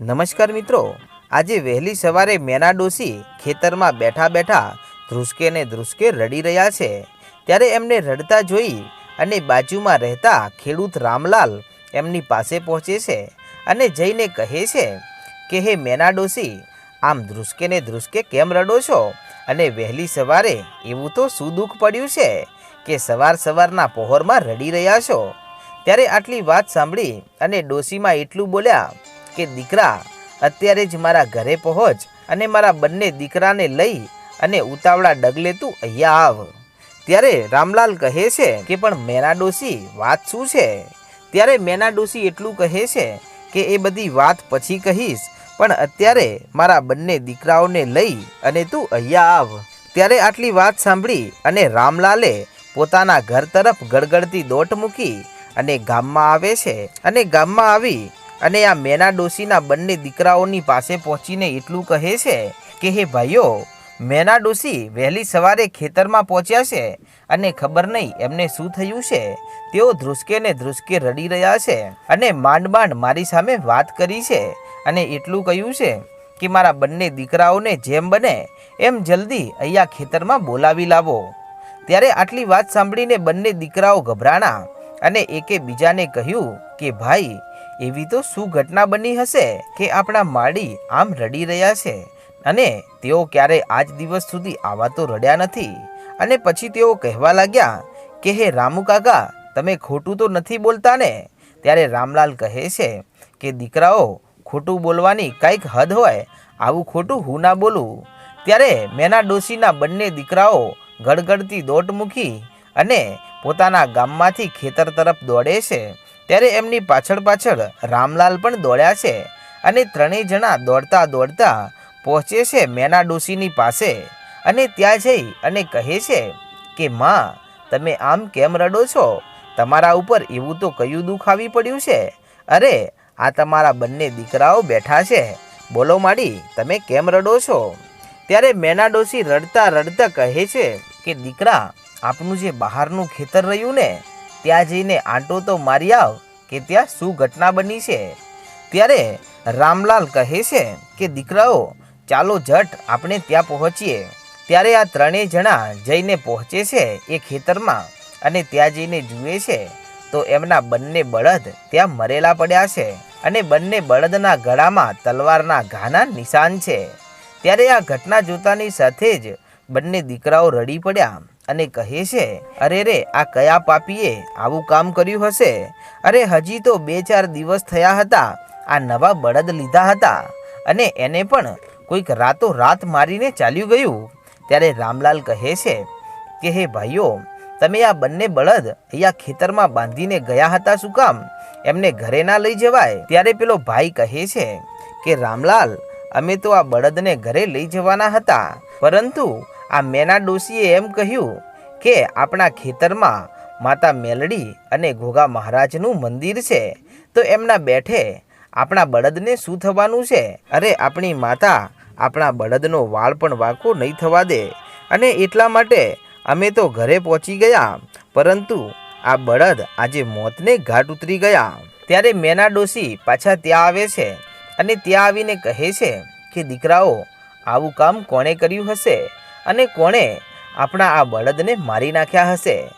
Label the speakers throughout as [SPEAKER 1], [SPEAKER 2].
[SPEAKER 1] નમસ્કાર મિત્રો. આજે વહેલી સવારે મેના ડોસી ખેતરમાં બેઠા બેઠા ધ્રુસકે ને ધ્રુસકે રડી રહ્યા છે. ત્યારે એમને રડતા જોઈ અને બાજુમાં રહેતા ખેડૂત રામલાલ એમની પાસે પહોંચે છે અને જઈને કહે છે કે, હે મેના ડોસી આમ ધ્રુસકે ને ધ્રુસકે કેમ રડો છો? અને વહેલી સવારે એવું તો શું દુઃખ પડ્યું છે કે સવાર સવારના પહોરમાં રડી રહ્યા છો. ત્યારે આટલી વાત સાંભળી અને ડોસીમાં એટલું બોલ્યા કે દીકરા, અત્યારે જ મારા ઘરે પહોંચ અને મારા બંને દીકરાને લઈ અને ઉતાવળા ડગલે તું અહીંયા આવ. ત્યારે રામલાલ કહે છે કે, પણ મેના ડોશી, વાત શું છે? ત્યારે મેના ડોશી એટલું કહે છે કે, એ બધી વાત પછી કહીશ, પણ અત્યારે મારા બંને દીકરાઓને લઈ અને તું અહીંયા આવ. ત્યારે આટલી વાત સાંભળી અને રામલાલે પોતાના ઘર તરફ ગડગડતી દોટ મૂકી અને ગામમાં આવે છે. અને ગામમાં આવી અને આ મેના ડોશીના બંને દીકરાઓની પાસે પહોંચીને એટલું કહે છે કે, હે ભાઈઓ મેના ડોશી વહેલી સવારે ખેતરમાં પહોંચ્યા છે અને ખબર નહીં એમને શું થયું છે. તેઓ ધ્રુસકે ને ધ્રુસકે રડી રહ્યા છે અને માંડ માંડ મારી સામે વાત કરી છે અને એટલું કહ્યું છે કે, મારા બંને દીકરાઓને જેમ બને એમ જલ્દી અહીંયા ખેતરમાં બોલાવી લાવો. ત્યારે આટલી વાત સાંભળીને બંને દીકરાઓ ગભરાણા અને એકે બીજાને કહ્યું કે, ભાઈ એવી તો શું ઘટના બની હશે કે આપણા માળી આમ રડી રહ્યા છે અને તેઓ ક્યારે આજ દિવસ સુધી આવા તો રડ્યા નથી. અને પછી તેઓ કહેવા લાગ્યા કે, હે રામુ કાકા, તમે ખોટું તો નથી બોલતા ને ત્યારે રામલાલ કહે છે કે, દીકરાઓ, ખોટું બોલવાની કંઈક હદ હોય, આવું ખોટું હું ના બોલું. ત્યારે મેના ડોશીના બંને દીકરાઓ ગડગડતી દોટ મૂકી અને પોતાના ગામમાંથી ખેતર તરફ દોડે છે. ત્યારે એમની પાછળ પાછળ રામલાલ પણ દોડ્યા છે અને ત્રણેય જણા દોડતા દોડતા પહોંચે છે મેના ડોશીની પાસે અને ત્યાં જઈ અને કહે છે કે, માં, તમે આમ કેમ રડો છો? તમારા ઉપર એવું તો કયું દુઃખ આવી પડ્યું છે? અરે, આ તમારા બંને દીકરાઓ બેઠા છે. બોલો માડી, તમે કેમ રડો છો? ત્યારે મેના ડોશી રડતા રડતા કહે છે કે, દીકરા, આપનું જે બહારનું ખેતર રહ્યું ને ત્યાં જઈને આંટો તો મારી આવ કે ત્યાં શું ઘટના બની છે? ત્યારે રામલાલ કહે છે કે, દીકરાઓ, ચાલો જટ આપણે ત્યાં પહોંચીએ. ત્યારે આ ત્રણેય જણા જઈને પહોંચે છે એ ખેતરમાં અને ત્યાં જઈને જુએ છે તો એમના બંને બળદ ત્યાં મરેલા પડ્યા છે અને બંને બળદના ગળામાં તલવારના ઘાના નિશાન છે. ત્યારે આ ઘટના જોતાની સાથે જ બંને દીકરાઓ રડી પડ્યા. અને કહે છે, અરે રે, આ કયા પાપીએ આવું કામ કર્યું હશે? અરે હજી તો બે ચાર દિવસ થયા હતા, આ નવા બળદ લીધા હતા. અને એને પણ કોઈક રાતો રાત મારીને ચાલ્યું ગયું. ત્યારે રામલાલ કહે છે, કે હે ભાઈઓ, તમે આ બંને બળદ અહીંયા ખેતરમાં બાંધીને ગયા હતા શું કામ? એમને ઘરે ના લઈ જવાય? ત્યારે પેલો ભાઈ કહે છે, કે રામલાલ, અમે તો આ બળદને ઘરે લઈ જવાના હતા, પરંતુ આ મેના ડોશીએ એમ કહ્યું કે આપણા ખેતરમાં માતા મેલડી અને ઘોઘા મહારાજનું મંદિર છે. તો એમના બેઠે આપણા બળદને શું થવાનું છે? અરે, આપણી માતા આપણા બળદનો વાળ પણ વાંકો નહીં થવા દે. અને એટલા માટે અમે તો ઘરે પહોંચી ગયા, પરંતુ આ બળદ આજે મોતને ઘાટ ઉતરી ગયા. ત્યારે મેના ડોશી પાછા ત્યાં આવે છે અને ત્યાં આવીને કહે છે કે, દીકરાઓ, આવું કામ કોણે કર્યું હશે? અને કોણે આપણા આ બળદને મારી નાખ્યા હશે?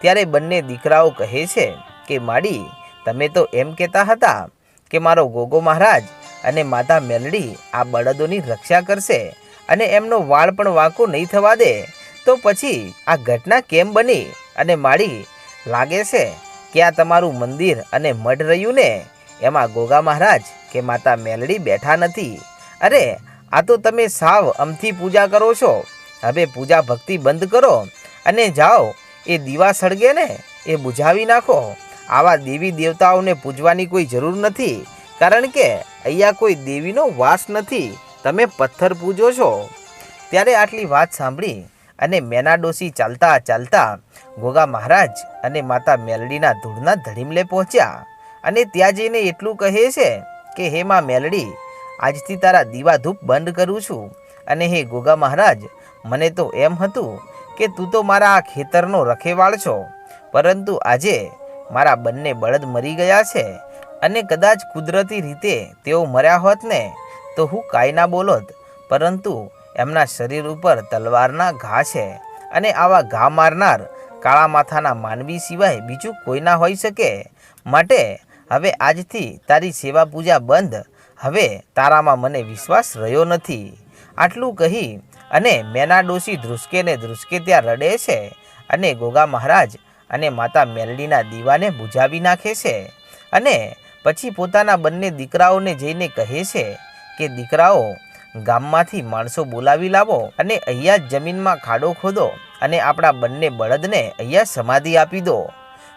[SPEAKER 1] ત્યારે બંને દીકરાઓ કહે છે કે, માડી, તમે તો એમ કહેતા હતા કે મારો ગોગો મહારાજ અને માતા મેલડી આ બળદોની રક્ષા કરશે અને એમનો વાળ પણ વાંકો નહીં થવા દે. તો પછી આ ઘટના કેમ બની? અને માડી, લાગે છે કે આ તમારું મંદિર અને મઢ રહ્યું ને? એમાં ગોગા મહારાજ કે માતા મેલડી બેઠા નથી. અરે, આ તો તમે સાવ અમથી પૂજા કરો છો. હવે પૂજા ભક્તિ બંધ કરો અને જાઓ. એ દીવા સળગે ને એ બુઝાવી નાખો. આવા દેવી દેવતાઓને પૂજવાની કોઈ જરૂર નથી. કારણ કે અહીંયા કોઈ દેવીનો વાસ નથી. તમે પથ્થર પૂજો છો. ત્યારે આટલી વાત સાંભળી અને મેનાડોસી ચાલતા ચાલતા ગોગા મહારાજ અને માતા મેલડીના ધૂળના ધડીમલે પહોંચ્યા. અને ત્યાં જઈને એટલું કહે છે કે, હે માં મેલડી, આજથી તારા દીવા ધૂપ બંધ કરું છું. અને હે ગોગા મહારાજ મને તો એમ હતું કે તું તો મારા આ ખેતરનો રખેવાળ છો. પરંતુ આજે મારા બંને બળદ મરી ગયા છે અને કદાચ કુદરતી રીતે તેઓ મર્યા હોત ને તો હું કાંઈ ના બોલોત. પરંતુ એમના શરીર ઉપર તલવારના ઘા છે અને આવા ઘા મારનાર કાળા માથાના માનવી સિવાય બીજું કોઈ ના હોઈ શકે. માટે હવે આજથી તારી સેવા પૂજા બંધ. હવે તારામાં મને વિશ્વાસ રહ્યો નથી. આટલું કહી અને મેના ડોશી ધ્રુસકે ને ધ્રુસકે ત્યાં રડે છે અને ગોગા મહારાજ અને માતા મેલડીના દીવાને બુજાવી નાખે છે. અને પછી પોતાના બંને દીકરાઓને જઈને કહે છે કે, દીકરાઓ, ગામમાંથી માણસો બોલાવી લાવો અને અહીંયા જ જમીનમાં ખાડો ખોદો અને આપણા બંને બળદને અહીંયા સમાધિ આપી દો.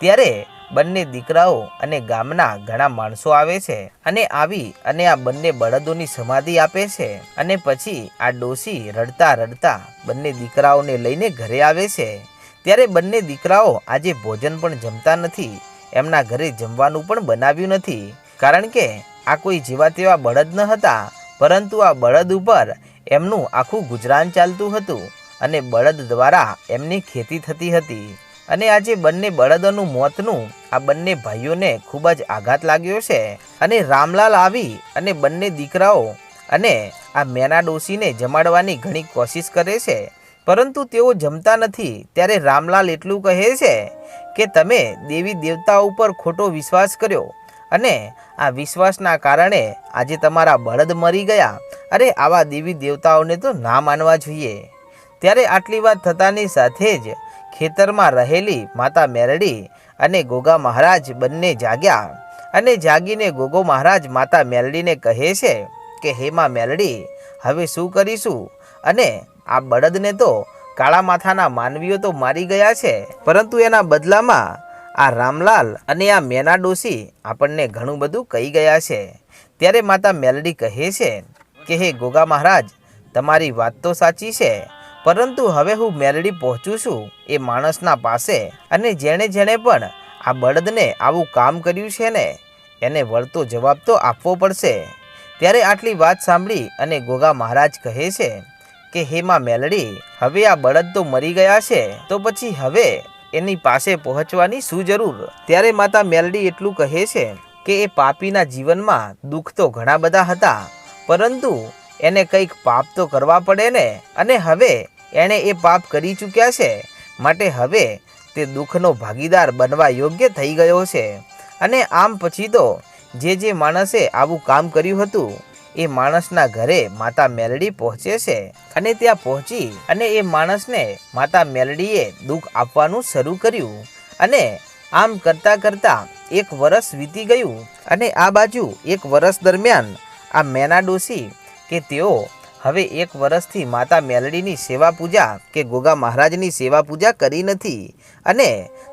[SPEAKER 1] ત્યારે બંને દીકરાઓ અને ગામના ઘણા માણસો આવે છે અને આવી અને આ બંને બળદોની સમાધિ આપે છે અને પછી આ ડોસી રડતા રડતા બંને દીકરાઓને લઈને ઘરે આવે છે. ત્યારે બંને દીકરાઓ આજે ભોજન પણ જમતા નથી. એમના ઘરે જમવાનું પણ બનાવ્યું નથી. કારણ કે આ કોઈ જેવા તેવા બળદ ન હતા. પરંતુ આ બળદ ઉપર એમનું આખું ગુજરાન ચાલતું હતું અને બળદ દ્વારા એમની ખેતી થતી હતી. અને આજે બંને બળદોનું મોતનું, આ બંને ભાઈઓને ખૂબ જ આઘાત લાગ્યો છે. અને રામલાલ આવી અને બંને દીકરાઓ અને આ મેના ડોશીને જમાડવાની ઘણી કોશિશ કરે છે. પરંતુ તેઓ જમતા નથી. ત્યારે રામલાલ એટલું કહે છે કે તમે દેવી દેવતા ઉપર ખોટો વિશ્વાસ કર્યો અને આ વિશ્વાસના કારણે આજે તમારા બળદ મરી ગયા. અરે આવા દેવી દેવતાઓને તો ના માનવા જોઈએ. ત્યારે આટલી વાત થતાની સાથે જ ખેતરમાં રહેલી માતા મેરડી અને ગોગા મહારાજ બંને જાગ્યા. અને જાગીને ગોગો મહારાજ માતા મેલડીને કહે છે કે, હે માં મેલડી હવે શું કરીશું? અને આ બળદને તો કાળા માથાના માનવીઓ તો મારી ગયા છે. પરંતુ એના બદલામાં આ રામલાલ અને આ મેના ડોસી આપણને ઘણું બધું કહી ગયા છે. ત્યારે માતા મેલડી કહે છે કે, હે ગોગા મહારાજ, તમારી વાત તો સાચી છે. પરંતુ હવે હું મેલડી પહોંચું છું એ માણસના પાસે અને જેણે જેણે પણ આ બળદને આવું કામ કર્યું છે ને, એને વળતો જવાબ તો આપવો પડશે. ત્યારે આટલી વાત સાંભળી અને ગોગા મહારાજ કહે છે કે, હે માં મેલડી, હવે આ બળદ તો મરી ગયા છે, તો પછી હવે એની પાસે પહોંચવાની શું જરૂર? ત્યારે માતા મેલડી એટલું કહે છે કે, એ પાપીના જીવનમાં દુઃખ તો ઘણા બધા હતા, પરંતુ એને કંઈક પાપ તો કરવા પડે ને, અને હવે એણે એ પાપ કરી ચૂક્યા છે. માટે હવે તે દુઃખનો ભાગીદાર બનવા યોગ્ય થઈ ગયો છે. અને આમ પછી તો જે જે માણસે આવું કામ કર્યું હતું, એ માણસના ઘરે માતા મેલડી પહોંચે છે. અને ત્યાં પહોંચી અને એ માણસને માતા મેલડીએ દુઃખ આપવાનું શરૂ કર્યું. અને આમ કરતાં કરતાં એક વરસ વીતી ગયું. અને આ બાજુ એક વરસ દરમિયાન આ મેના ડોસી કે તેઓ હવે એક વર્ષથી માતા મેલડીની સેવા પૂજા કે ગોગા મહારાજની સેવા પૂજા કરી નથી અને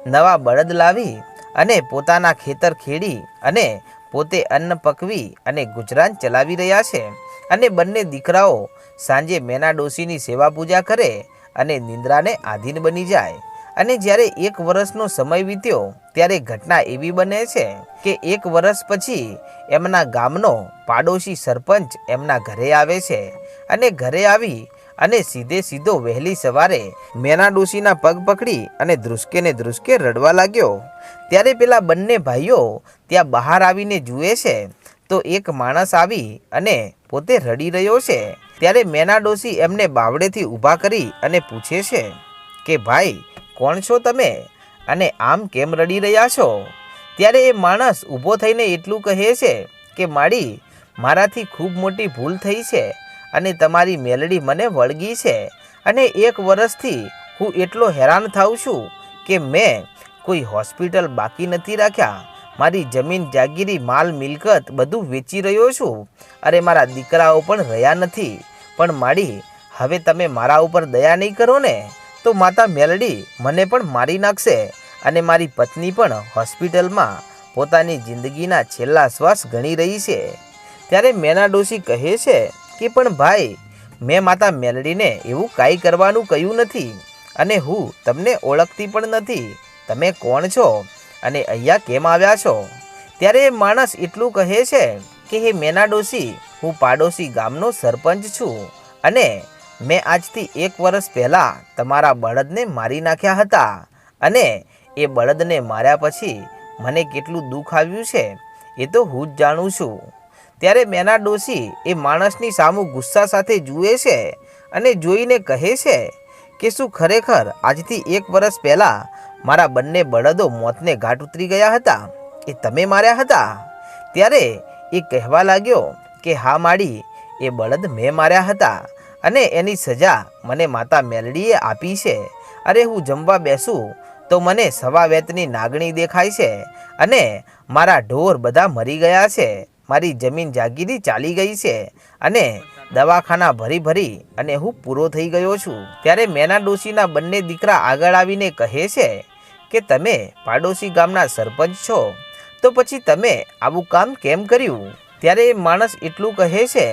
[SPEAKER 1] નવા બળદ લાવી અને પોતાના ખેતર ખેડી અને પોતે અન્ન પકવી અને ગુજરાન ચલાવી રહ્યા છે અને બંને દીકરાઓ સાંજે મેના ડોશીની સેવા પૂજા કરે અને નિંદ્રાને આધીન બની જાય. અને જ્યારે એક વર્ષનો સમય વીત્યો, ત્યારે ઘટના એવી બને છે કે એક વર્ષ પછી એમના ગામનો પાડોશી સરપંચ એમના ઘરે આવે છે અને ઘરે આવી અને સીધે સીધો વહેલી સવારે મેના ડોશીના પગ પકડી અને ધ્રુસકે ને ધ્રુસકે રડવા લાગ્યો. ત્યારે પેલા બંને ભાઈઓ ત્યાં બહાર આવીને જુએ છે તો એક માણસ આવી અને પોતે રડી રહ્યો છે. ત્યારે મેના ડોશી એમને બાવડેથી ઊભા કરી અને પૂછે છે કે, ભાઈ કોણ છો તમે? અને આમ કેમ રડી રહ્યા છો? ત્યારે એ માણસ ઊભો થઈને એટલું કહે છે કે, માડી, મારાથી ખૂબ મોટી ભૂલ થઈ છે અને તમારી મેલડી મને વળગી છે. અને એક વર્ષથી હું એટલો હેરાન થાઉં છું કે મેં કોઈ હોસ્પિટલ બાકી નથી રાખ્યા. મારી જમીન, જાગીરી, માલ, મિલકત બધું વેચી રહ્યો છું. અરે, મારા દીકરાઓ પણ રહ્યા નથી. પણ માડી, હવે તમે મારા ઉપર દયા નહીં કરો ને? તો માતા મેલડી મને પણ મારી નાખશે અને મારી પત્ની પણ હોસ્પિટલમાં પોતાની જિંદગીના છેલ્લા શ્વાસ ગણી રહી છે. ત્યારે મેના ડોશી કહે છે કે, પણ ભાઈ, મેં માતા મેલડીને એવું કાંઈ કરવાનું કહ્યું નથી અને હું તમને ઓળખતી પણ નથી. તમે કોણ છો અને અહીંયા કેમ આવ્યા છો? ત્યારે માણસ એટલું કહે છે કે, હે મેના ડોશી, હું પાડોશી ગામનો સરપંચ છું અને મેં આજથી એક વર્ષ પહેલાં તમારા બળદને મારી નાખ્યા હતા અને એ બળદને માર્યા પછી મને કેટલું દુઃખ આવ્યું છે એ તો હું જ જાણું છું. ત્યારે મેના ડોશી એ માણસની સામું ગુસ્સા સાથે જુએ છે અને જોઈને કહે છે કે શું ખરેખર આજથી એક વર્ષ પહેલાં મારા બંને બળદો મોતને ઘાટ ઉતરી ગયા હતા? એ તમે માર્યા હતા? ત્યારે એ કહેવા લાગ્યો કે હા માડી, એ બળદ મેં માર્યા હતા. અને એની સજા મને માતા મેલડીએ આપી છે. અરે હું જમવા બેસું તો મને સવા વેતની નાગણી દેખાય છે અને મારા ઢોર બધા મરી ગયા છે. મારી જમીન જાગીરી ચાલી ગઈ છે અને દવાખાના ભરી ભરી અને હું પૂરો થઈ ગયો છું. ત્યારે મેના ડોશીના બંને દીકરા આગળ આવીને કહે છે કે તમે પાડોશી ગામના સરપંચ છો. તો પછી તમે આવું કામ કેમ કર્યું? ત્યારે એ માણસ એટલું કહે છે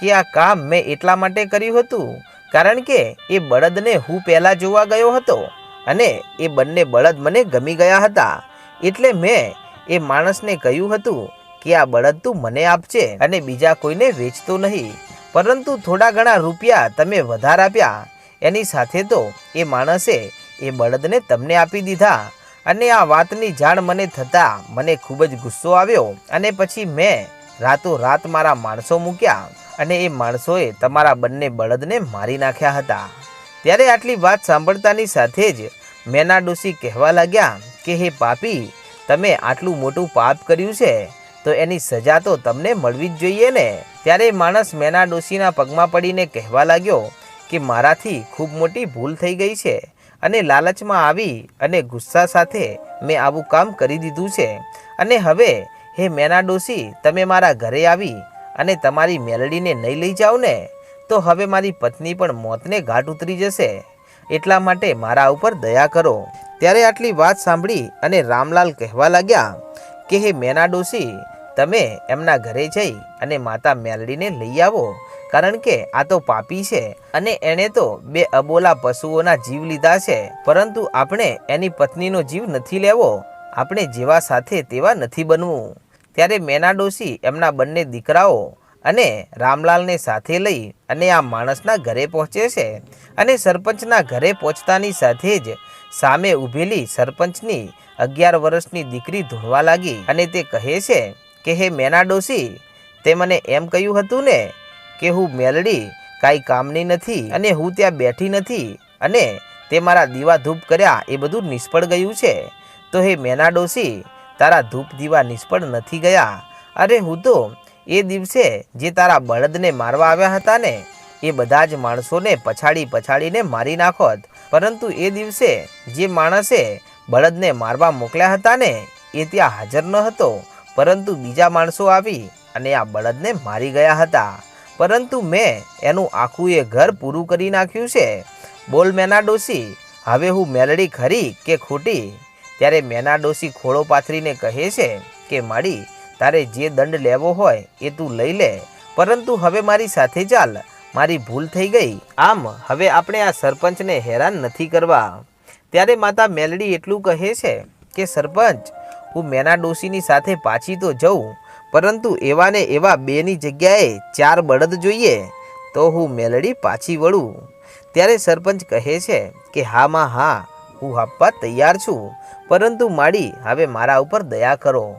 [SPEAKER 1] કે આ કામ મેં એટલા માટે કર્યું હતું? કારણ કે એ બળદને હું પહેલાં જોવા ગયો હતો અને એ બંને બળદ મને ગમી ગયા હતા. એટલે મેં એ માણસને કહ્યું હતું કે આ બળદ તું મને આપજે અને બીજા કોઈને વેચતો નહીં. પરંતુ થોડા ઘણા રૂપિયા તમે વધારે આપ્યા. એની સાથે તો એ માણસે એ બળદને તમને આપી દીધા. અને આ વાતની જાણ મને થતાં મને ખૂબ જ ગુસ્સો આવ્યો અને પછી મેં રાતોરાત મારા માણસો મૂક્યા. અને એ માણસોએ તમારા બંને બળદને મારી નાખ્યા હતા. ત્યારે આટલી વાત સાંભળતાની સાથે જ મેના ડોશી કહેવા લાગ્યા કે, હે પાપી, તમે આટલું મોટું પાપ કર્યું છે, તો એની સજા તો તમને મળવી જ જોઈએ ને? ત્યારે માણસ મેના ડોશીના પગમાં પડીને કહેવા લાગ્યો કે, મારાથી ખૂબ મોટી ભૂલ થઈ ગઈ છે અને લાલચમાં આવી અને ગુસ્સા સાથે મેં આવું કામ કરી દીધું છે. અને હવે, હે મેના ડોશી તમે મારા ઘરે આવી અને તમારી મેલડીને નહીં લઈ જાઓ ને, તો હવે મારી પત્ની પણ મોતને ઘાટ ઉતરી જશે. એટલા માટે મારા ઉપર દયા કરો. ત્યારે આટલી વાત સાંભળી અને રામલાલ કહેવા લાગ્યા કે, હે મેના ડોશી તમે એમના ઘરે જઈ અને માતા મેલડીને લઈ આવો, કારણ કે આ તો પાપી છે અને એણે તો બે અબોલા પશુઓના જીવ લીધા છે. પરંતુ આપણે એની પત્નીનો જીવ નથી લેવો. આપણે જેવા સાથે તેવા નથી બનવું. ત્યારે મેના ડોશી એમના બંને દીકરાઓ અને રામલાલને સાથે લઈ અને આ માણસના ઘરે પહોંચે છે અને સરપંચના ઘરે પહોંચતાની સાથે જ સામે ઊભેલી સરપંચની અગિયાર વર્ષની દીકરી ધોવા લાગી અને તે કહે છે કે, હે મેના ડોશી, તે મને એમ કહ્યું હતું ને કે હું મેલડી કાંઈ કામની નથી અને હું ત્યાં બેઠી નથી અને તે મારા દીવા ધૂપ કર્યા એ બધું નિષ્ફળ ગયું છે. તો હે મેના ડોશી તારા ધૂપ દીવા નિષ્ફળ નથી ગયા? અરે હું તો એ દિવસે જે તારા બળદને મારવા આવ્યા હતા ને, એ બધા જ માણસોને પછાડી પછાડીને મારી નાખોત. પરંતુ એ દિવસે જે માણસે બળદને મારવા મોકલ્યા હતા ને, એ ત્યાં હાજર ન હતો. પરંતુ બીજા માણસો આવી અને આ બળદને મારી ગયા હતા. પરંતુ મેં એનું આખું એ ઘર પૂરું કરી નાખ્યું છે. બોલ મેના ડોસી હવે હું મેલડી ખરી કે ખોટી? ત્યારે મેના ડોશી ખોળો પાથરીને કહે છે કે, માડી, તારે જે દંડ લેવો હોય એ તું લઈ લે. પરંતુ હવે મારી સાથે ચાલ. મારી ભૂલ થઈ ગઈ. આમ, હવે આપણે આ સરપંચને હેરાન નથી કરવા. ત્યારે માતા મેલડી એટલું કહે છે કે, સરપંચ, હું મેના ડોશીની સાથે પાછી તો જઉં, પરંતુ એવાને એવા બેની જગ્યાએ ચાર બળદ જોઈએ, તો હું મેલડી પાછી વળું. ત્યારે સરપંચ કહે છે કે, હા માં, હા, હું આપવા તૈયાર છું. પરંતુ માડી, હવે મારા ઉપર દયા કરો.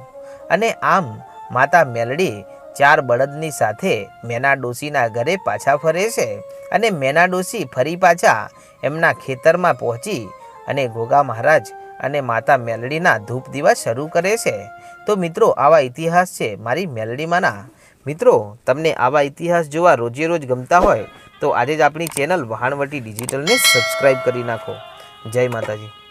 [SPEAKER 1] અને આમ, માતા મેલડી ચાર બળદની સાથે મેના ડોશીના ઘરે પાછા ફરે છે અને મેના ડોશી ફરી પાછા એમના ખેતરમાં પહોંચી અને ગોગા મહારાજ અને માતા મેલડીના ધૂપ દીવા શરૂ કરે છે. તો મિત્રો, આવા ઇતિહાસ છે મારી મેલડીમાંના. મિત્રો, તમને આવા ઇતિહાસ જોવા રોજે રોજ ગમતા હોય, તો આજે જ આપણી ચેનલ વહાણવટી ડિજિટલને સબસ્ક્રાઈબ કરી નાખો. જય માતાજી.